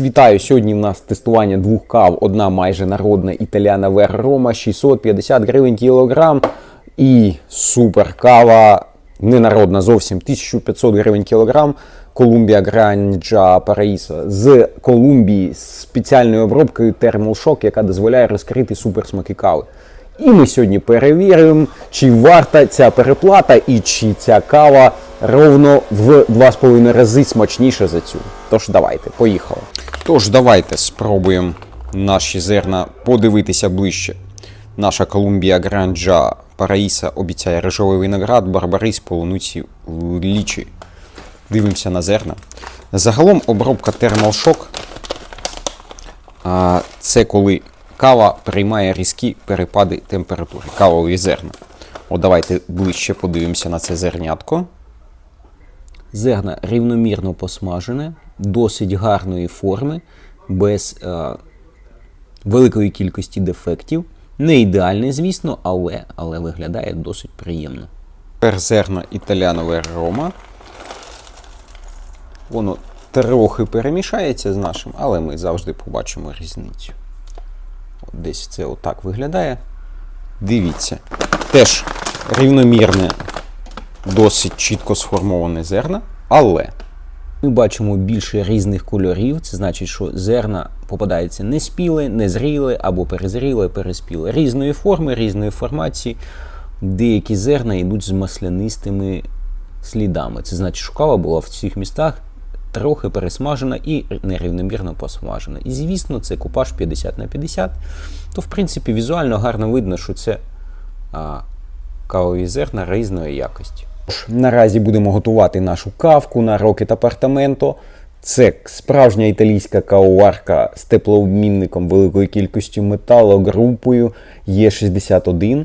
Вітаю! Сьогодні в нас тестування двох кав. Одна майже народна італіана Вер Рома, 650 гривень кілограм. І супер кава, ненародна зовсім 1500 гривень кілограм. Колумбія Гранджа Параїса з Колумбії спеціальною обробкою Shock, яка дозволяє розкрити суперсмаки кави. І ми сьогодні перевіримо, чи варта ця переплата і чи ця кава ровно в 2,5 рази смачніша за цю. Тож давайте, поїхали. Тож давайте спробуємо наші зерна подивитися ближче. Наша Колумбія Гранджа Параїса обіцяє рижовий виноград, барбарис, полуниці, лічі. Дивимося на зерна. Загалом обробка Thermal це коли кава приймає різкі перепади температури, кавові зерна. От давайте ближче подивимося на це зернятко. Зерна рівномірно посмажене, досить гарної форми, без е, великої кількості дефектів. Не ідеальне, звісно, але, але виглядає досить приємно. Тепер зерна італіанове рома. Воно трохи перемішається з нашим, але ми завжди побачимо різницю. От десь це отак виглядає. Дивіться. Теж рівномірне, досить чітко сформоване зерна, але ми бачимо більше різних кольорів. Це значить, що зерна попадаються не спіле, не зріле або перезріле, переспіле. Різної форми, різної формації. Деякі зерна йдуть з маслянистими слідами. Це значить, що кава була в цих містах трохи пересмажена і нерівномірно посмажена. І звісно, це купаж 50 на 50. То, в принципі, візуально гарно видно, що це а, кавові зерна різної якості. Наразі будемо готувати нашу кавку на Rocket Апартаменто. Це справжня італійська кавоварка з теплообмінником великою кількістю металу, групою Е61,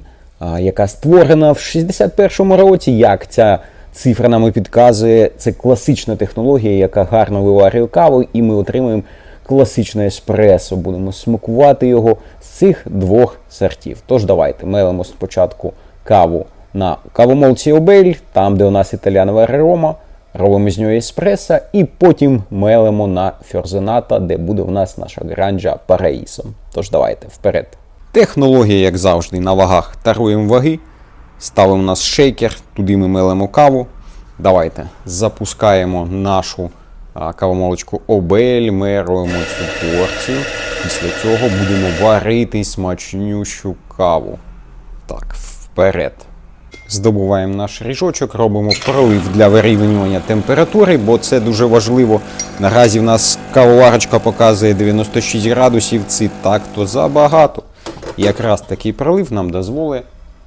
яка створена в 61-му році. Як ця цифра нам і підказує, це класична технологія, яка гарно виварює каву, і ми отримуємо класичне еспресо. Будемо смакувати його з цих двох сортів. Тож давайте мелимо спочатку каву на кавомолці Обель, там, де у нас італіанова рома, робимо з нього еспресо, і потім мелимо на фьорзената, де буде у нас наша гранджа Параїсо. Тож давайте вперед. Технологія, як завжди, на вагах таруємо ваги. Ставимо нас шейкер, туди ми мелимо каву. Давайте запускаємо нашу кавомолочку Обель, меруємо цю порцію. Після цього будемо варити смачнющу каву. Так, вперед. Здобуваємо наш ріжочок, робимо пролив для вирівнювання температури, бо це дуже важливо. Наразі в нас кавоварочка показує 96 градусів, це так-то забагато. Якраз такий пролив нам дозволить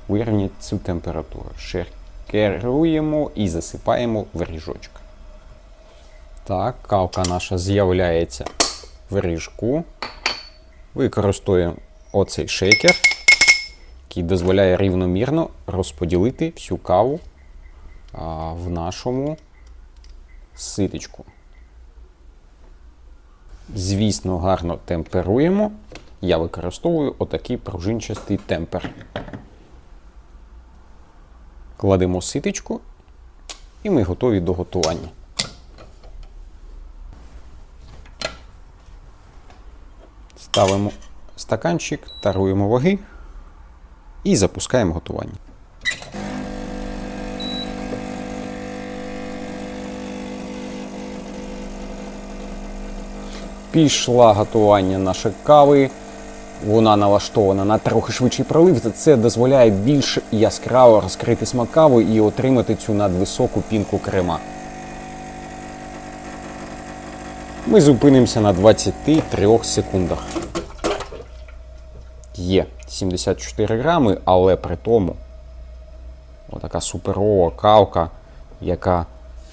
вирівняти цю температуру. Шеркеруємо і засипаємо в ріжочок. Так, кавка наша з'являється в ріжку. Використовуємо оцей шейкер, який дозволяє рівномірно розподілити всю каву а, в нашому ситочку. Звісно, гарно темперуємо. Я використовую отакий пружинчастий темпер. Кладемо ситочку і ми готові до готування. Ставимо стаканчик, таруємо ваги і запускаємо готування. Пішла готування нашої кави. Вона налаштована на трохи швидший пролив. Це дозволяє більш яскраво розкрити смак кави і отримати цю надвисоку пінку крема. Ми зупинимося на 23 секундах. Є 74 грами, але при тому отака суперова кавка, яка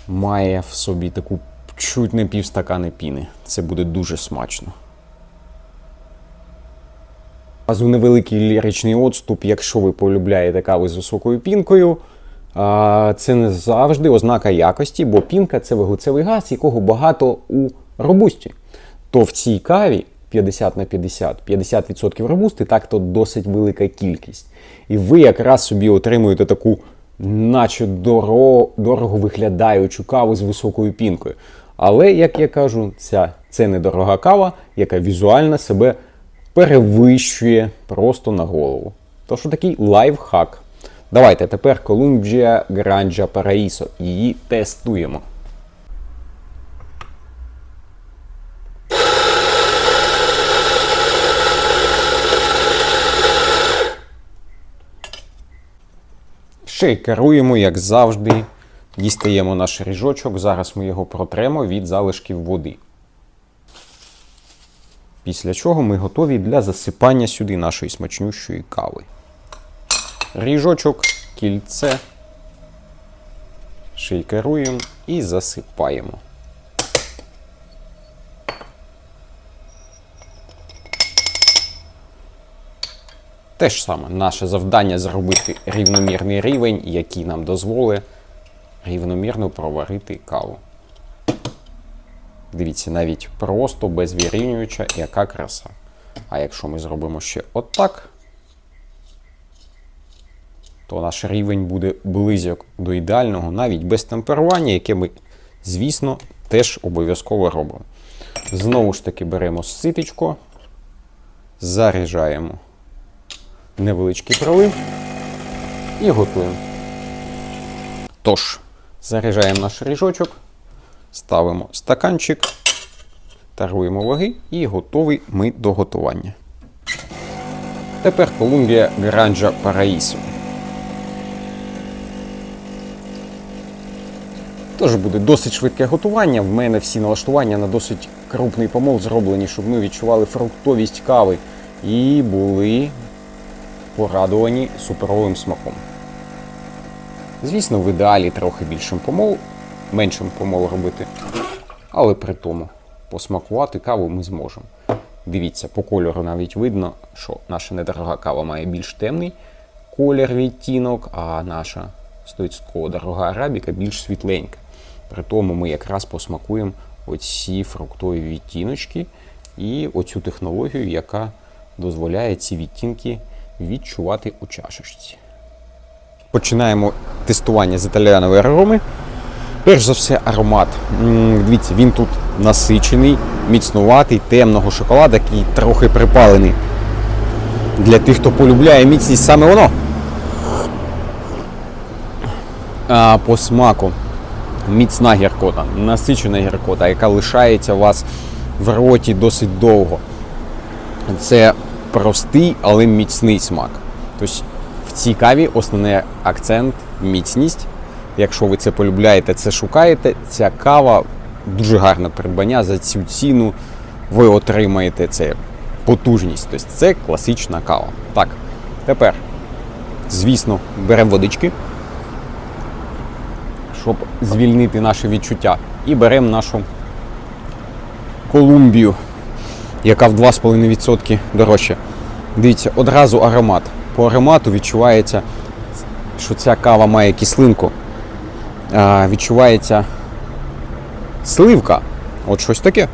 має в собі таку чуть не півстакани піни. Це буде дуже смачно. Разу невеликий ліричний отступ, якщо ви полюбляєте кави з високою пінкою. Це не завжди ознака якості, бо пінка це вуглецевий газ, якого багато у робусті. То в цій каві 50 на 50, 50% робусти, так то досить велика кількість. І ви якраз собі отримуєте таку, наче дорого, дорого виглядаючу каву з високою пінкою. Але, як я кажу, ця, це недорога кава, яка візуально себе перевищує просто на голову. Тож такий лайфхак. Давайте тепер Columbia Granja Paraíso. Її тестуємо. Шейкеруємо, як завжди. Дістаємо наш ріжочок. Зараз ми його протремо від залишків води. Після чого ми готові для засипання сюди нашої смачнющої кави. Ріжочок, кільце. Шейкеруємо і засипаємо. Те ж саме, наше завдання зробити рівномірний рівень, який нам дозволить рівномірно проварити каву. Дивіться, навіть просто без яка краса. А якщо ми зробимо ще отак, то наш рівень буде близьок до ідеального, навіть без темперування, яке ми, звісно, теж обов'язково робимо. Знову ж таки, беремо ситечко, заряджаємо невеличкий пролив і готуємо. Тож, заряджаємо наш ріжочок, ставимо стаканчик, таруємо ваги і готові ми до готування. Тепер Columbia Granja Paraíso. Тож буде досить швидке готування. В мене всі налаштування на досить крупний помол зроблені, щоб ми відчували фруктовість кави і були порадовані суперовим смаком. Звісно, в ідеалі трохи більшим помол, меншим помол робити, але при тому посмакувати каву ми зможемо. Дивіться, по кольору навіть видно, що наша недорога кава має більш темний колір відтінок, а наша 100% дорога арабіка більш світленька. При тому ми якраз посмакуємо оці фруктові відтіночки і оцю технологію, яка дозволяє ці відтінки відчувати у чашечці. Починаємо тестування з італіанової ароми. Перш за все, аромат. Дивіться, він тут насичений, міцнуватий, темного шоколада, який трохи припалений. Для тих, хто полюбляє міцність, саме воно. А по смаку міцна гіркота, насичена гіркота, яка лишається у вас в роті досить довго. Це простий, але міцний смак. Тобто в цій каві основний акцент міцність. Якщо ви це полюбляєте, це шукаєте, ця кава дуже гарне придбання. За цю ціну ви отримаєте це потужність. Тобто це класична кава. Так, тепер, звісно, беремо водички, щоб звільнити наше відчуття. І беремо нашу Колумбію, яка в 2,5% дорожче. Дивіться, одразу аромат. По аромату відчувається, що ця кава має кислинку. А, відчувається сливка. От щось таке.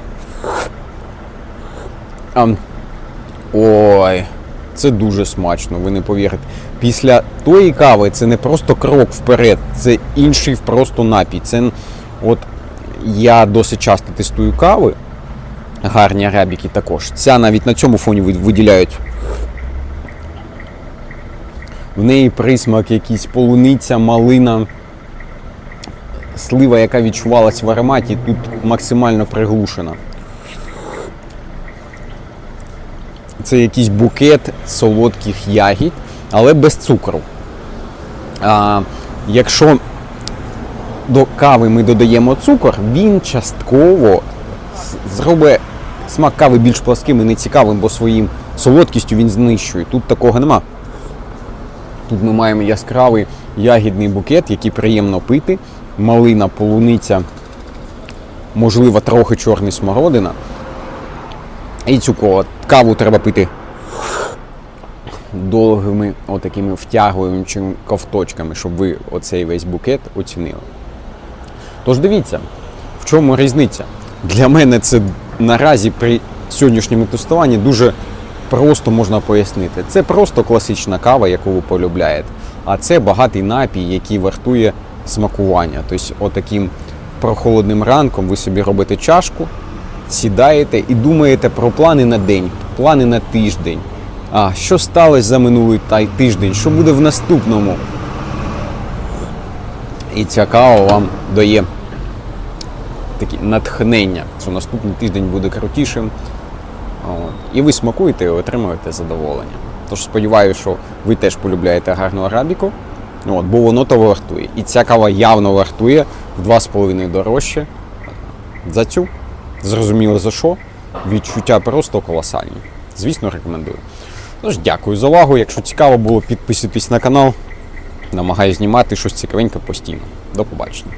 А, ой, це дуже смачно, ви не повірите. Після тої кави це не просто крок вперед, це інший просто напій. Це от я досить часто тестую кави. Гарні арабіки також. Ця навіть на цьому фоні виділяють. В неї присмак якийсь полуниця, малина, слива, яка відчувалась в ароматі, тут максимально приглушена. Це якийсь букет солодких ягід, але без цукру. А, якщо до кави ми додаємо цукор, він частково зробить смак кави більш пласким і нецікавим, бо своїм солодкістю він знищує. Тут такого нема. Тут ми маємо яскравий ягідний букет, який приємно пити, малина, полуниця, можливо, трохи чорний смородина. І цю каву треба пити довгими отакими втягуючими ковточками, щоб ви оцей весь букет оцінили. Тож дивіться, в чому різниця? Для мене це наразі при сьогоднішньому тестуванні дуже просто можна пояснити. Це просто класична кава, яку ви полюбляєте. А це багатий напій, який вартує смакування. Тобто, отаким прохолодним ранком ви собі робите чашку, сідаєте і думаєте про плани на день, плани на тиждень. А що сталося за минулий тиждень? Що буде в наступному? І ця кава вам дає такі натхнення, що наступний тиждень буде крутішим. І ви смакуєте і отримуєте задоволення. Тож сподіваюся, що ви теж полюбляєте гарну арабіку, от, бо воно того вартує. І ця кава явно вартує в 2,5 дорожче. За цю. Зрозуміло за що. Відчуття просто колосальні. Звісно, рекомендую. Тож, дякую за увагу. Якщо цікаво було, підписуйтесь на канал. Намагаюсь знімати щось цікавеньке постійно. До побачення.